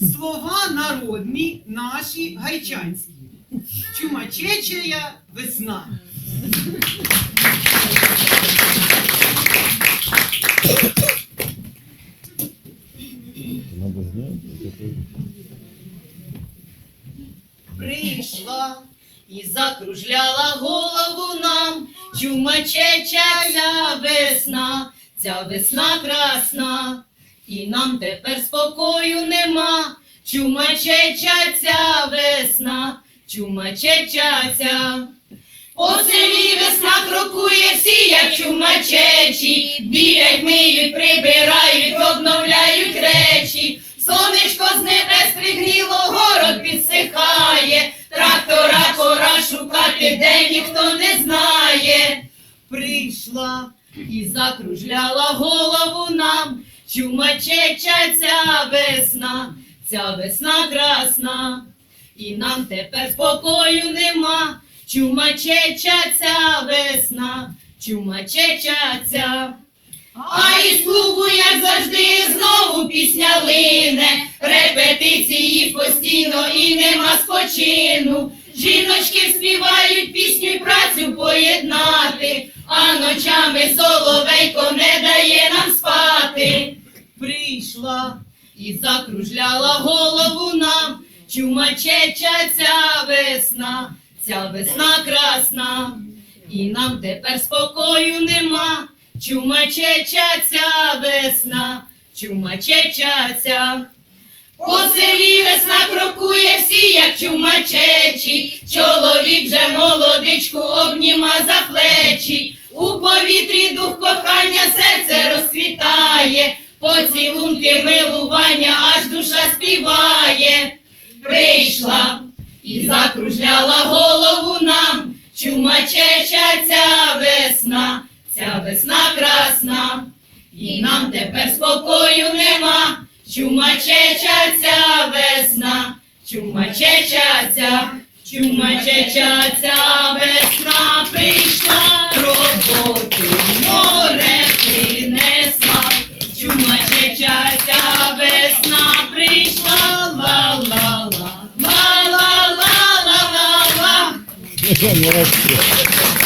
слова народні наші гайчанські. Чумачечая весна. Прийшла і закружляла голову нам, чумачеча ця весна, ця весна красна, і нам тепер спокою нема, чумачеча ця весна, чумачеча ця. По селі весна крокує всі, як чумачечі, бігають, миють, прибирають, обновляють речі. Сонечко з небес пригріло, город підсихає, трактора пора шукати, де ніхто не знає. Прийшла і закружляла голову нам, чумачеча ця весна, ця весна красна, і нам тепер спокою нема. Чумачеча ця весна, чумачеча ця. А із клубу, як завжди, знову пісня лине, репетиції постійно і нема спочину. Жіночки співають пісню й працю поєднати, а ночами соловейко і закружляла голову нам, чумачеча ця весна, ця весна красна, і нам тепер спокою нема. Чумачеча ця весна, чумачеча ця. По селі весна крокує всі, як чумачечі, чоловік же молодичку обніма за плечі, у повітрі дух кохання душа співає. Прийшла і закружляла голову нам, чумачеча ця весна, ця весна красна, і нам тепер спокою нема. Чумачеча ця весна, чумачеча ця, чумачеча ця весна 谢谢你的支持。